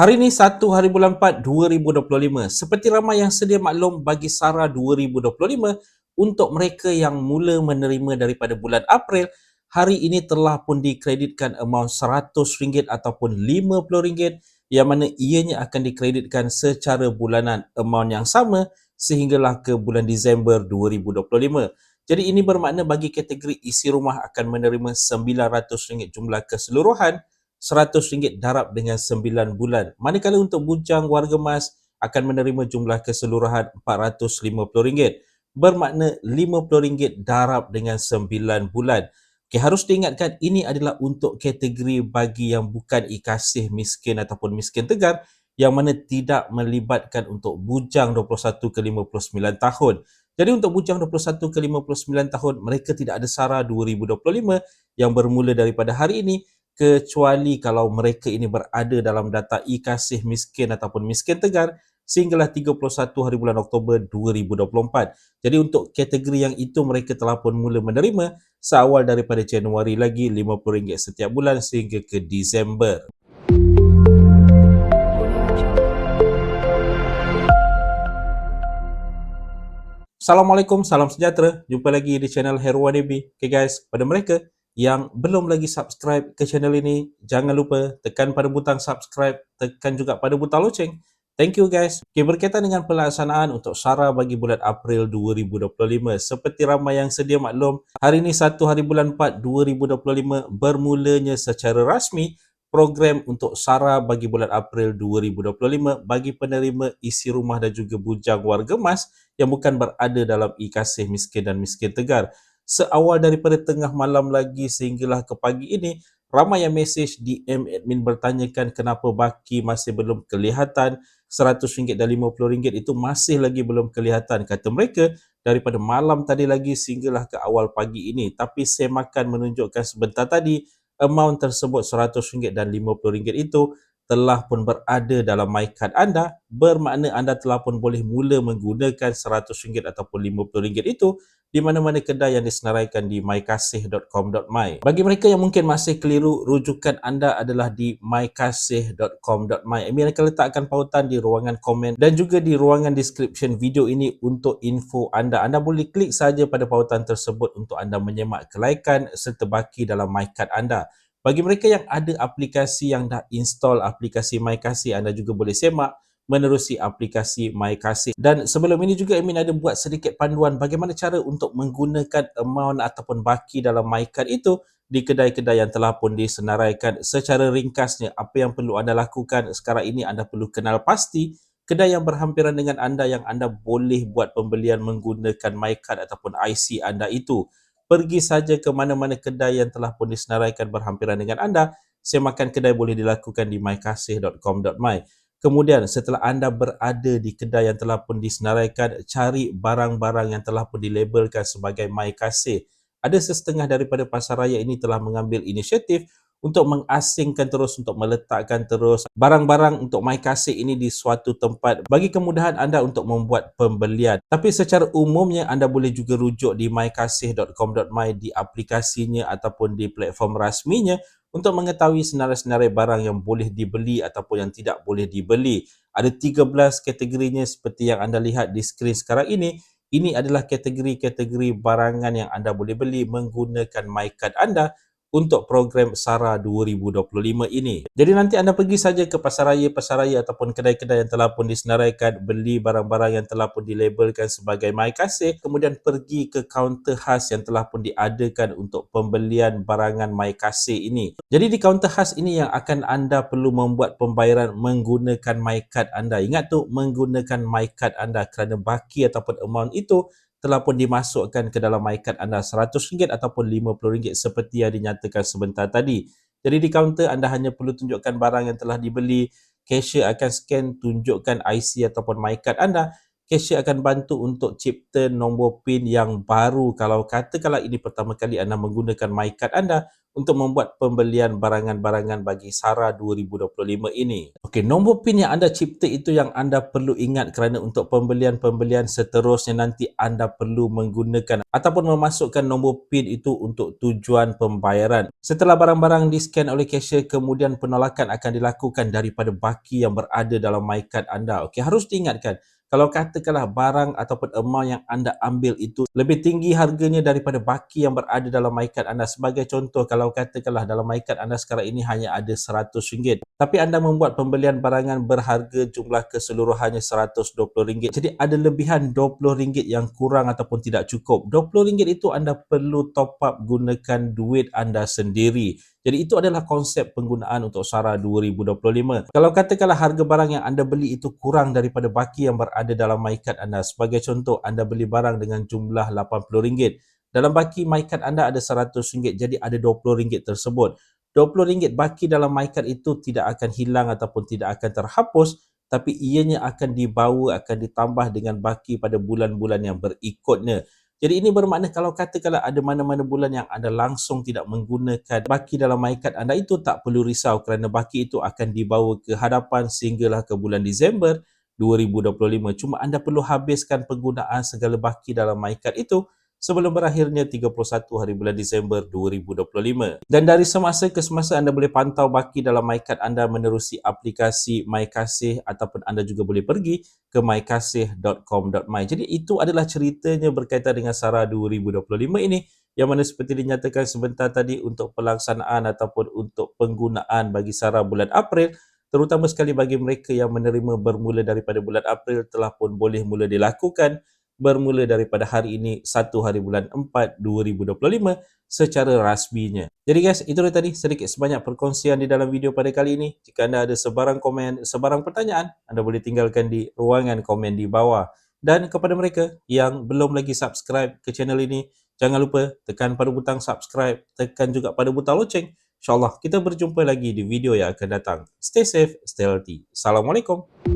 Hari ini 1 hari bulan 4 2025. Seperti ramai yang sedia maklum bagi SARA 2025 untuk mereka yang mula menerima daripada bulan April, hari ini telah pun dikreditkan amount RM100 ataupun RM50 yang mana ianya akan dikreditkan secara bulanan amount yang sama sehinggalah ke bulan Disember 2025. Jadi ini bermakna bagi kategori isi rumah akan menerima RM900 jumlah keseluruhan RM100 darab dengan 9 bulan. Manakala untuk bujang warga emas akan menerima jumlah keseluruhan RM450. Bermakna RM50 darab dengan 9 bulan. Okay, harus diingatkan ini adalah untuk kategori bagi yang bukan ikasih miskin ataupun miskin tegar yang mana tidak melibatkan untuk bujang 21 ke 59 tahun. Jadi untuk bujang 21 ke 59 tahun, mereka tidak ada SARA 2025 yang bermula daripada hari ini kecuali kalau mereka ini berada dalam data e-kasih miskin ataupun miskin tegar sehinggalah 31 hari bulan Oktober 2024. Jadi untuk kategori yang itu mereka telah pun mula menerima seawal daripada Januari lagi RM50 setiap bulan sehingga ke Disember. Assalamualaikum, salam sejahtera. Jumpa lagi di channel Herwan AB. Okay guys, pada mereka yang belum lagi subscribe ke channel ini, jangan lupa tekan pada butang subscribe, tekan juga pada butang loceng. Thank you guys. Okay, berkaitan dengan pelaksanaan untuk SARA bagi bulan April 2025, seperti ramai yang sedia maklum, hari ini 1 hari bulan 4 2025 bermulanya secara rasmi program untuk SARA bagi bulan April 2025 bagi penerima isi rumah dan juga bujang warga emas yang bukan berada dalam e-kasih miskin dan miskin tegar seawal daripada tengah malam lagi sehinggalah ke pagi ini ramai yang mesej DM admin bertanyakan kenapa baki masih belum kelihatan. RM100 dan RM50 itu masih lagi belum kelihatan kata mereka daripada malam tadi lagi sehinggalah ke awal pagi ini. Tapi saya makan menunjukkan sebentar tadi amount tersebut RM100 dan RM50 itu telah pun berada dalam MyCard anda. Bermakna anda telah pun boleh mula menggunakan RM100 ataupun RM50 itu di mana-mana kedai yang disenaraikan di mykasih.com.my. Bagi mereka yang mungkin masih keliru, rujukan anda adalah di mykasih.com.my. Amin akan letakkan pautan di ruangan komen dan juga di ruangan description video ini untuk info anda. Anda boleh klik saja pada pautan tersebut untuk anda menyemak kelaikan serta baki dalam MyCard anda. Bagi mereka yang ada aplikasi yang dah install aplikasi MyKasih, anda juga boleh semak menerusi aplikasi MyKasih. Dan sebelum ini juga Amin ada buat sedikit panduan bagaimana cara untuk menggunakan amount ataupun baki dalam MyCard itu di kedai-kedai yang telah pun disenaraikan. Secara ringkasnya, apa yang perlu anda lakukan sekarang ini anda perlu kenal pasti kedai yang berhampiran dengan anda yang anda boleh buat pembelian menggunakan MyCard ataupun IC anda itu. Pergi saja ke mana-mana kedai yang telah pun disenaraikan berhampiran dengan anda. Semakan kedai boleh dilakukan di mykasih.com.my. Kemudian setelah anda berada di kedai yang telah pun disenaraikan, cari barang-barang yang telah pun dilabelkan sebagai My Kasih. Ada sesetengah daripada pasaraya ini telah mengambil inisiatif untuk mengasingkan terus, untuk meletakkan terus barang-barang untuk My Kasih ini di suatu tempat bagi kemudahan anda untuk membuat pembelian. Tapi secara umumnya anda boleh juga rujuk di mykasih.com.my di aplikasinya ataupun di platform rasminya untuk mengetahui senarai-senarai barang yang boleh dibeli ataupun yang tidak boleh dibeli. Ada 13 kategorinya seperti yang anda lihat di skrin sekarang ini. Ini adalah kategori-kategori barangan yang anda boleh beli menggunakan MyCard anda untuk program SARA 2025 ini. Jadi nanti anda pergi saja ke pasaraya-pasaraya ataupun kedai-kedai yang telah pun disenaraikan beli barang-barang yang telah pun dilabelkan sebagai My Kasih kemudian pergi ke kaunter khas yang telah pun diadakan untuk pembelian barangan My Kasih ini. Jadi di kaunter khas ini yang akan anda perlu membuat pembayaran menggunakan My Card anda. Ingat tu menggunakan My Card anda kerana baki ataupun amount itu telah pun dimasukkan ke dalam MyCard anda RM100 ataupun RM50 seperti yang dinyatakan sebentar tadi. Jadi di kaunter anda hanya perlu tunjukkan barang yang telah dibeli, cashier akan scan tunjukkan IC ataupun MyCard anda, cashier akan bantu untuk cipta nombor PIN yang baru kalau katakanlah ini pertama kali anda menggunakan MyCard anda untuk membuat pembelian barangan-barangan bagi SARA 2025 ini. Okey, nombor PIN yang anda cipta itu yang anda perlu ingat kerana untuk pembelian-pembelian seterusnya nanti anda perlu menggunakan ataupun memasukkan nombor PIN itu untuk tujuan pembayaran. Setelah barang-barang di-scan oleh cashier, kemudian penolakan akan dilakukan daripada baki yang berada dalam MyCard anda. Okey, harus diingatkan, kalau katakanlah barang ataupun amount yang anda ambil itu lebih tinggi harganya daripada baki yang berada dalam MyCard anda. Sebagai contoh kalau katakanlah dalam MyCard anda sekarang ini hanya ada RM100 tapi anda membuat pembelian barangan berharga jumlah keseluruhannya RM120 jadi ada lebihan RM20 yang kurang ataupun tidak cukup. RM20 itu anda perlu top up gunakan duit anda sendiri jadi itu adalah konsep penggunaan untuk SARA 2025. Kalau katakanlah harga barang yang anda beli itu kurang daripada baki yang berada dalam MyCard anda. Sebagai contoh, anda beli barang dengan jumlah RM80. Dalam baki MyCard anda ada RM100, jadi ada RM20 tersebut. RM20 baki dalam MyCard itu tidak akan hilang ataupun tidak akan terhapus tapi ianya akan dibawa, akan ditambah dengan baki pada bulan-bulan yang berikutnya. Jadi ini bermakna kalau katakanlah ada mana-mana bulan yang anda langsung tidak menggunakan baki dalam MyCard anda itu tak perlu risau kerana baki itu akan dibawa ke hadapan sehinggalah ke bulan Disember 2025. Cuma anda perlu habiskan penggunaan segala baki dalam MyCard itu sebelum berakhirnya 31 hari bulan Disember 2025. Dan dari semasa ke semasa anda boleh pantau baki dalam MyCard anda menerusi aplikasi MyKasih ataupun anda juga boleh pergi ke mykasih.com.my. Jadi itu adalah ceritanya berkaitan dengan SARA 2025 ini yang mana seperti dinyatakan sebentar tadi untuk pelaksanaan ataupun untuk penggunaan bagi SARA bulan April terutama sekali bagi mereka yang menerima bermula daripada bulan April telah pun boleh mula dilakukan bermula daripada hari ini 1 hari bulan 4 2025 secara rasminya. Jadi guys, itu dia tadi sedikit sebanyak perkongsian di dalam video pada kali ini. Jika anda ada sebarang komen, sebarang pertanyaan, anda boleh tinggalkan di ruangan komen di bawah. Dan kepada mereka yang belum lagi subscribe ke channel ini, jangan lupa tekan pada butang subscribe, tekan juga pada butang loceng. InsyaAllah kita berjumpa lagi di video yang akan datang. Stay safe, stay healthy. Assalamualaikum.